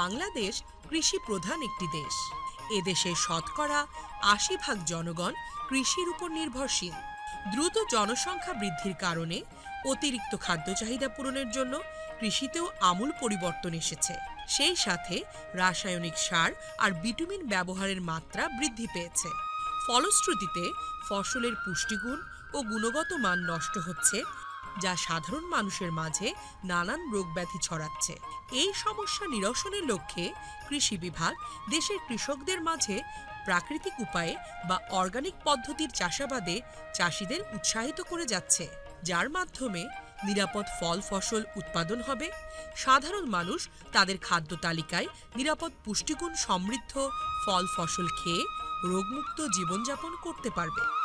বাংলাদেশ কৃষি প্রধান একটি দেশ। এদেশের শতকরা আশি ভাগ জনগণ কৃষির উপর নির্ভরশীল। দ্রুত জনসংখ্যা বৃদ্ধির কারণে অতিরিক্ত খাদ্য চাহিদা পূরণের জন্য কৃষিতেও আমূল পরিবর্তন এসেছে। সেই সাথে রাসায়নিক সার আর ভিটামিন ব্যবহারের মাত্রা বৃদ্ধি পেয়েছে। ফলশ্রুতিতে ফসলের পুষ্টিগুণ ও গুণগত মান নষ্ট হচ্ছে যা সাধারণ মানুষের মাঝে নানান রোগব্যাধি ছড়াচ্ছে। এই সমস্যা নিরসনের লক্ষ্যে কৃষি বিভাগ দেশের কৃষকদের মাঝে প্রাকৃতিক উপায়ে বা অর্গানিক পদ্ধতির চাষাবাদে চাষিদের উৎসাহিত করে যাচ্ছে। যার মাধ্যমে নিরাপদ ফল ফসল উৎপাদন হবে। সাধারণ মানুষ তাদের খাদ্য তালিকায় নিরাপদ পুষ্টিগুণ সমৃদ্ধ ফল ফসল খেয়ে রোগমুক্ত জীবনযাপন করতে পারবে।